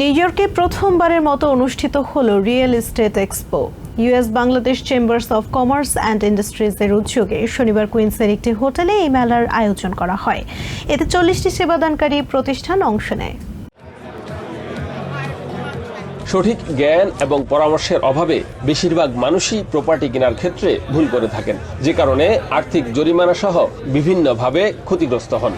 New ইয়র্কে প্রথমবারের মতো অনুষ্ঠিত হলো real estate expo US Bangladesh chambers of commerce and ইন্ডাস্ট্রিজের উদ্যোগে শনিবার কুইন্সের একটি হোটেলে এই মেলার আয়োজন করা হয়। এতে চল্লিশটি সেবাদানকারী প্রতিষ্ঠান অংশ নেয়। সঠিক জ্ঞান এবং পরামর্শের অভাবে বেশিরভাগ মানুষই প্রপার্টি কেনার ক্ষেত্রে ভুল করে থাকেন। যে কারণে আর্থিক জরিমানা সহ বিভিন্নভাবে ক্ষতিগ্রস্ত হন।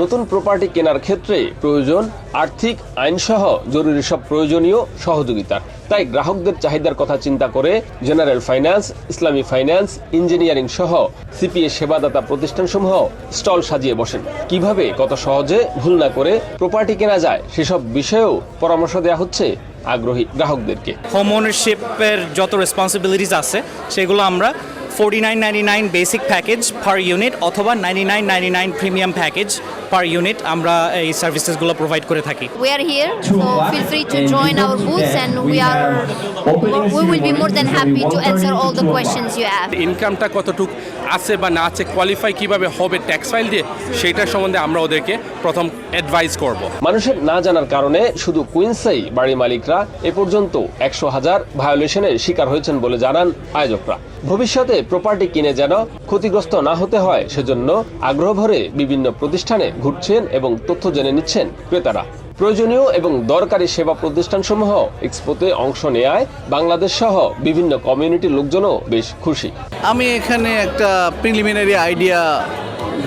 নতুন প্রপার্টি কেনার ক্ষেত্রে প্রয়োজন আর্থিক আইনসহ জরুরি সব প্রয়োজনীয় সহযোগিতা। তাই গ্রাহকদের চাহিদার কথা চিন্তা করে জেনারেল ফাইন্যান্স, ইসলামী ফাইন্যান্স, ইঞ্জিনিয়ারিং সহ সিপিএ সেবাদাতা প্রতিষ্ঠানসমূহ স্টল সাজিয়ে বসেন। কীভাবে, কত সহজে, ভুল না করে প্রপার্টি কেনা যায় সেসব বিষয়েও পরামর্শ দেওয়া হচ্ছে আগ্রহী গ্রাহকদেরকে। হোম ওনারশিপের যত রেসপন্সিবিলিটিস আছে, সেগুলো আমরা forty nine nine basic package per unit অথবা ninety nine ninety nine premium package per unit আমরা এই সার্ভিসেসগুলো প্রোভাইড করে থাকি। We are here, so feel free to join our booth, and we are we will be more than happy to answer all the questions you have. ইনকামটা কতটুক আছে বা না আছে কোয়ালিফাই কীভাবে হবে ট্যাক্স ফাইল দিয়ে সেইটার সম্বন্ধে আমরা ওদেরকে প্রথম অ্যাডভাইস করব। মানুষের না জানার কারণে শুধু কুইন্সেই বাড়ি মালিকরা এ পর্যন্ত একশো হাজার ভায়োলেশনের শিকার হয়েছেন বলে জানান আয়োজকরা। ভবিষ্যতে প্রপার্টি কিনে যেন ক্ষতিগ্রস্ত না হতে হয় সেজন্য আগ্রহ ভরে বিভিন্ন প্রতিষ্ঠানে ঘুরছেন এবং তথ্য জেনে নিচ্ছেন ক্রেতারা। প্রয়োজনীয় এবং দরকারি সেবা প্রতিষ্ঠানসমূহ এক্সপোতে অংশ নেয় বাংলাদেশ সহ বিভিন্ন কমিউনিটির লোকজনও বেশ খুশি। আমি এখানে একটা প্রিলিমিনারি আইডিয়া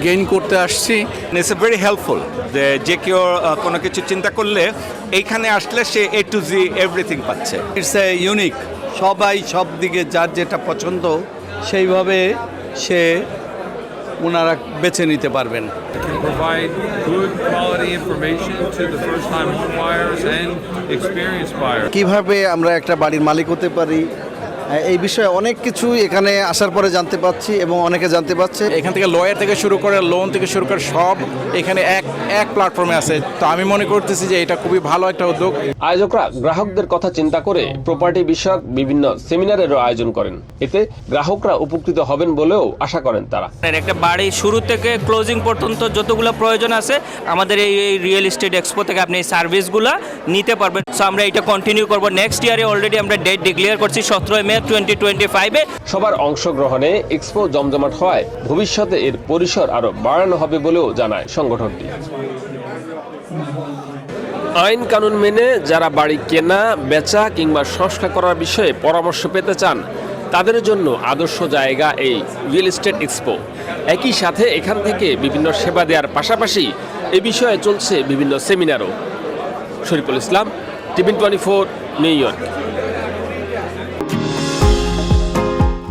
গেইন করতে আসছি। ইটস ভেরি হেল্পফুল যে যে কেউ কোনো কিছু চিন্তা করলে এইখানে আসলে সে এ টু জি এভরিথিং পাচ্ছে। ইটস এ ইউনিক সবাই সব দিকে যার যেটা পছন্দ সেইভাবে সে ওনারা বেছে নিতে পারবেন। কীভাবে আমরা একটা বাড়ির মালিক হতে পারি? এই বিষয়ে অনেক কিছু এখানে আসার পরে জানতে পাচ্ছি এবং অনেকে জানতে পারছে। এখান থেকে লয়ার থেকে শুরু করে লোন থেকে শুরু করে সব এখানে এক এক প্ল্যাটফর্মে আছে। তো আমি মনে করতেছি যে এটা খুবই ভালো একটা উদ্যোগ। আয়োজকরা গ্রাহকদের কথা চিন্তা করে প্রপার্টি বিষয়ক বিভিন্ন সেমিনারেরও আয়োজন করেন। এতে গ্রাহকরা উপকৃত হবেন বলেও আশা করেন তারা। একটা বাড়ি শুরু থেকে ক্লোজিং পর্যন্ত যতগুলো প্রয়োজন আছে আমাদের এই এই রিয়েল এস্টেট এক্সপো থেকে আপনি এই সার্ভিসগুলো নিতে পারবেন। সো আমরা এটা কন্টিনিউ করব। নেক্সট ইয়ারে অলরেডি আমরা ডেট ডিক্লেয়ার করছি সতেরোই মে টোয়েন্টি টোয়েন্টি ফাইভে সবার অংশগ্রহণে এক্সপো জমজমাট হওয়ায় ভবিষ্যতে এর পরিসর আরও বাড়ানো হবে বলেও জানায় সংগঠনটি আইন কানুন মেনে যারা বাড়ি কেনা বেচা কিংবা সংস্কার করার বিষয়ে পরামর্শ পেতে চান তাদের জন্য আদর্শ জায়গা এই রিয়েল এস্টেট এক্সপো একই সাথে এখান থেকে বিভিন্ন সেবা দেওয়ার পাশাপাশি এ বিষয়ে চলছে বিভিন্ন সেমিনারও Shariful Islam TVN twenty four New York